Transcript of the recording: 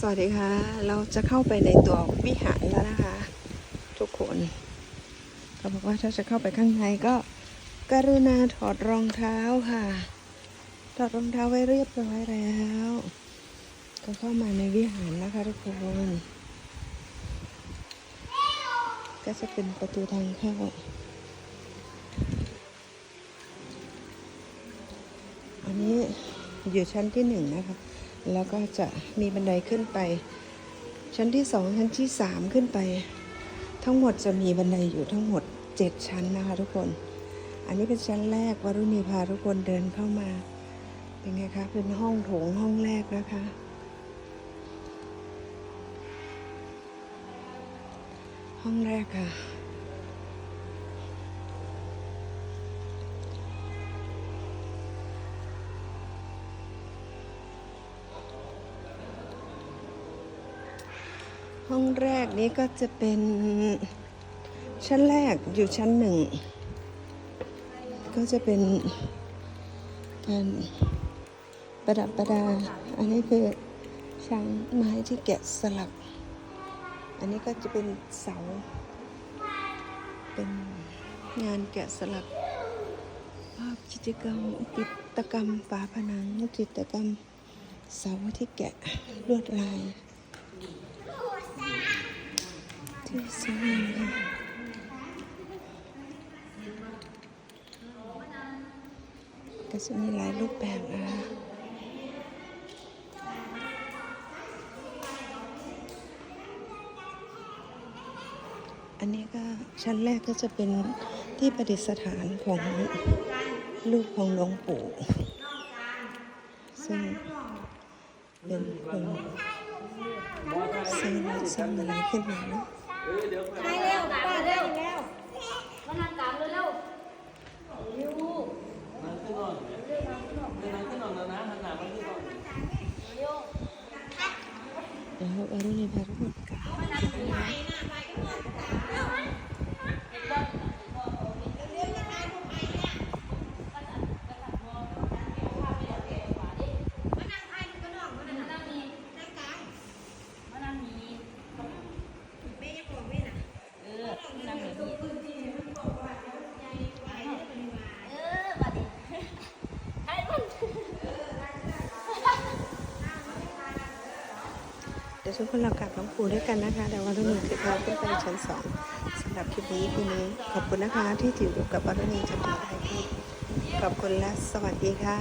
สวัสดีค่ะ เราจะเข้าไปในตัววิหารแล้วนะคะ ทุกคนเขาบอกว่าถ้าจะเข้าไปข้างในก็กรุณาถอดรองเท้าค่ะ ถอดรองเท้าไว้เรียบร้อยแล้ว ก็เข้ามาในวิหารนะคะทุกคนก็จะเป็นประตูทางเข้าอันนี้อยู่ชั้นที่หนึ่งนะคะ แล้วก็จะมีบันไดขึ้นไป ชั้นที่สองชั้นที่สามขึ้นไป ทั้งหมดจะมีบันไดอยู่ทั้งหมดเจ็ดชั้นนะคะทุกคน อันนี้เป็นชั้นแรกวรุณีพาทุกคนเดินเข้ามา เป็นไงคะ เป็นห้องโถงห้องแรกนะคะห้องแรกค่ะ ห้องแรกนี้ก็จะเป็นชั้นแรกอยู่ชั้นหนึ่ง ก็จะเป็นการประดับประดา อันนี้คือช้างไม้ที่แกะสลัก อันนี้ก็จะเป็นเสา เป็นงานแกะสลัก ภาพจิตรกรรมจิตกรรมฝาผนังจิตกรรมเสาที่แกะลวดลาย ที่สวยงาม ก็จะมีหลายรูปแบบนะคะอันนี้ก็ชั้นแรกก็จะเป็นที่ประดิษฐานของรูปของหลวงปู่ ซึ่งเป็นคนสร้างสร้างอะไรขึ้นมาเนอะ ให้เร็วป้าเร็วเร็วมานั่งกลางเร็วเร็วเร็วเดี๋ยวเอารุ่นนี้าทุกคนกลับเดี๋ยวทุกคน เรากลับหลวงปู่ด้วยกันนะคะเดี๋ยววันรุ่นนี้คือพาขึ้นไปชั้นสองสำหรับคลิปนี้คืนนี้ขอบคุณนะคะ ที่ติดอยู่กับวันรุ่นนี้จนถึงท้ายคลิปขอบคุณและสวัสดีค่ะ